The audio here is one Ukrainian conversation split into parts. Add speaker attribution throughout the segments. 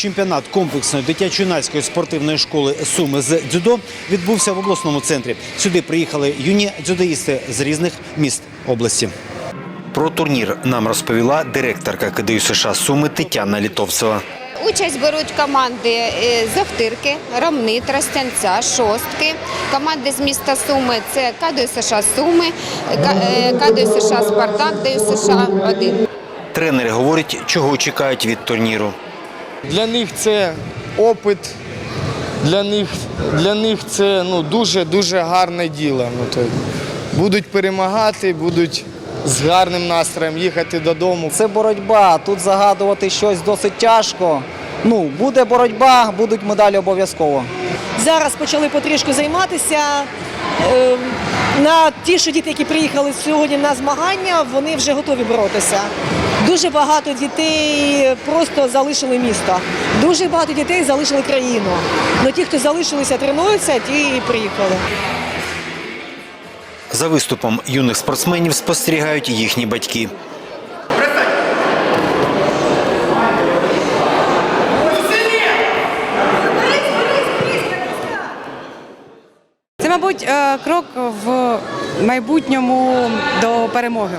Speaker 1: Чемпіонат комплексної дитячо-юнацької спортивної школи Суми з дзюдо відбувся в обласному центрі. Сюди приїхали юні дзюдоїсти з різних міст області. Про турнір нам розповіла директорка КДЮ США Суми Тетяна Літовцева.
Speaker 2: Участь беруть команди е, з Охтирки, Ромни, Тростянця, Шостки. Команди з міста Суми це КДЮ США Суми, е, КДЮ США Спартак, КДЮ США 1.
Speaker 1: Тренери говорять, чого чекають від турніру.
Speaker 3: Для них це опит, для них, для них це ну, дуже дуже гарне діло. Ну, то, будуть перемагати, будуть з гарним настроєм їхати додому.
Speaker 4: Це боротьба. Тут загадувати щось досить тяжко. Ну, буде боротьба, будуть медалі обов'язково.
Speaker 5: Зараз почали потрішку займатися. На ті, що діти, які приїхали сьогодні на змагання, вони вже готові боротися. Дуже багато дітей просто залишили місто. Дуже багато дітей залишили країну. Но ті, хто залишилися, тренуються, ті і приїхали.
Speaker 1: За виступом юних спортсменів спостерігають їхні батьки.
Speaker 6: Мабуть, е, крок в майбутньому до перемоги.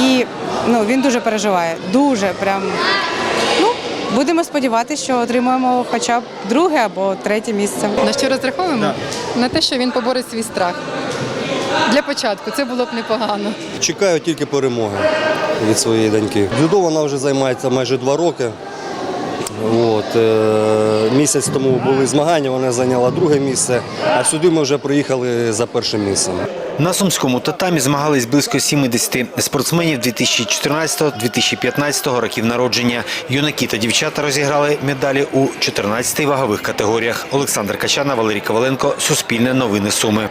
Speaker 6: І ну, він дуже переживає. Дуже прям. Ну, будемо сподіватися, що отримаємо хоча б друге або третє місце.
Speaker 7: На що розраховуємо? На те, що він поборить свій страх. Для початку це було б непогано.
Speaker 8: Чекаю тільки перемоги від своєї доньки. Дзюдо вона вже займається майже два роки. От, е, місяць тому були змагання, вона зайняла друге місце, а сюди ми вже приїхали за першим місцем.
Speaker 1: На сумському татамі змагались близько 70 спортсменів 2014-2015 років народження. Юнаки та дівчата розіграли медалі у 14 вагових категоріях. Олександр Качана, Валерій Коваленко, Суспільне новини Суми.